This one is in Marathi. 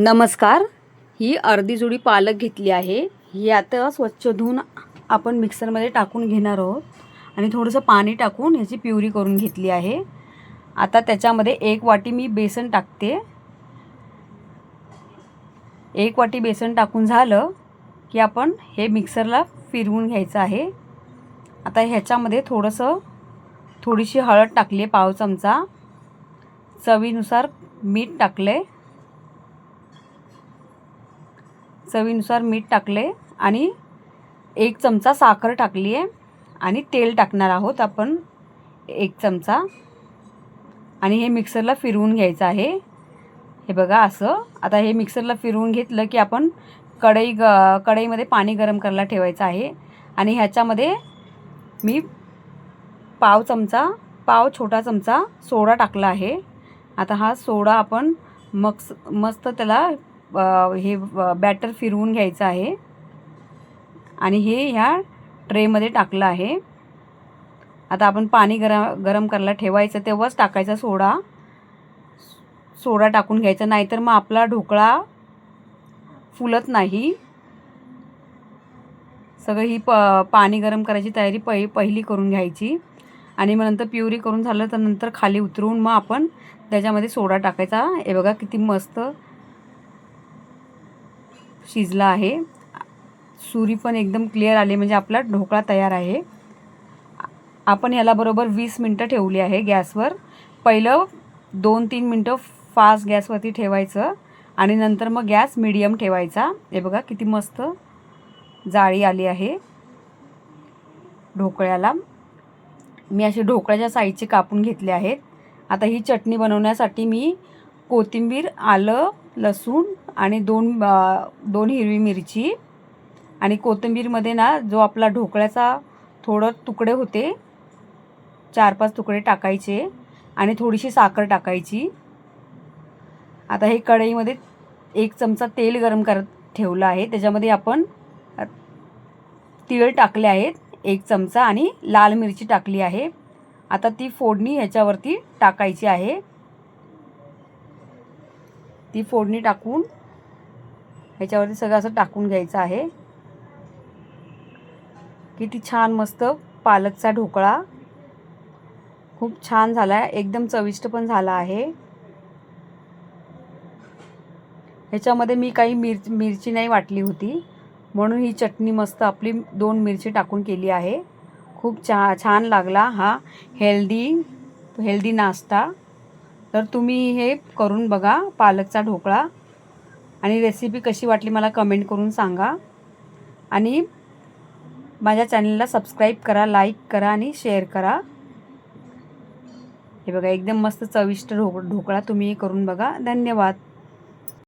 नमस्कार. ही अर्धी जुडी पालक घेतली आहे. ही आता स्वच्छ धुवून आपण मिक्सरमध्ये टाकून घेणार आहोत. आणि थोडंसं पाणी टाकून ह्याची प्युरी करून घेतली आहे. आता त्याच्यामध्ये एक वाटी मी बेसन टाकते. एक वाटी बेसन टाकून झालं की आपण हे मिक्सरला फिरवून घ्यायचं आहे. आता ह्याच्यामध्ये थोडंसं थोडीशी हळद टाकली आहे पाव चमचा. चवीनुसार मीठ टाकलं आहे चवीनुसार मीठ टाकले आणि एक चमचा साखर टाकली आहे आणि तेल टाकणार आहोत आपण एक चमचा. आणि हे मिक्सरला फिरवून घ्यायचं आहे. हे बघा असं. आता हे मिक्सरला फिरवून घेतलं की आपण कढई ग कढईमध्ये पाणी गरम करायला ठेवायचं आहे. आणि ह्याच्यामध्ये मी पाव चमचा पाव छोटा चमचा सोडा टाकला आहे. आता हा सोडा आपण मक्स मस्त त्याला हे बॅटर फिरवून घ्यायचं आहे. आणि हे ह्या ट्रेमध्ये टाकलं आहे. आता आपण पाणी गरम गरम करायला ठेवायचं तेव्हाच टाकायचा सोडा. सोडा टाकून घ्यायचा नाहीतर मग आपला ढोकळा फुलत नाही. सगळं ही प पाणी गरम करायची तयारी पहि पहिली करून घ्यायची. आणि मग नंतर प्युरी करून झालं तर नंतर खाली उतरवून मग आपण त्याच्यामध्ये सोडा टाकायचा. हे बघा किती मस्त शिजला आहे. सुरी पण एकदम क्लिअर आली म्हणजे आपला ढोकळा तयार आहे. आपण याला बरोबर वीस मिनटं ठेवली आहे गॅसवर. पहिलं दोन तीन मिनटं फास्ट गॅसवरती ठेवायचं आणि नंतर मग गॅस मिडियम ठेवायचा. हे बघा किती मस्त जाळी आली आहे ढोकळ्याला. मी असे ढोकळ्याच्या साईजचे कापून घेतले आहेत. आता ही चटणी बनवण्यासाठी मी कोथिंबीर आलं लसूण आणि दोन दोन हिरवी मिरची आणि कोथिंबीरमध्ये ना जो आपला ढोकळ्याचा थोडं तुकडे होते चार पाच तुकडे टाकायचे आणि थोडीशी साखर टाकायची. आता हे कढईमध्ये एक चमचा तेल गरम करत ठेवलं आहे. त्याच्यामध्ये आपण तीळ टाकले आहेत एक चमचा आणि लाल मिरची टाकली आहे. आता ती फोडणी ह्याच्यावरती टाकायची आहे. ती फोडणी टाकून ह्याच्यावरती सगळं असं टाकून घ्यायचं आहे. किती छान मस्त पालकचा ढोकळा. खूप छान झाला आहे एकदम चविष्ट पण झाला आहे. ह्याच्यामध्ये मी काही मिर मिरची नाही वाटली होती. म्हणून ही चटणी मस्त आपली दोन मिरची टाकून केली आहे. खूप छा छान लागला हा हेल्दी हेल्दी नाश्ता. तर तुम्ही हे करून बघा पालकचा ढोकळा. आणि रेसिपी कशी वाटली मला कमेंट करून सांगा. आणि माझ्या चॅनलला सबस्क्राईब करा लाईक करा आणि शेअर करा. हे बघा एकदम मस्त चविष्ट ढोक ढोकळा तुम्ही करून बघा. धन्यवाद.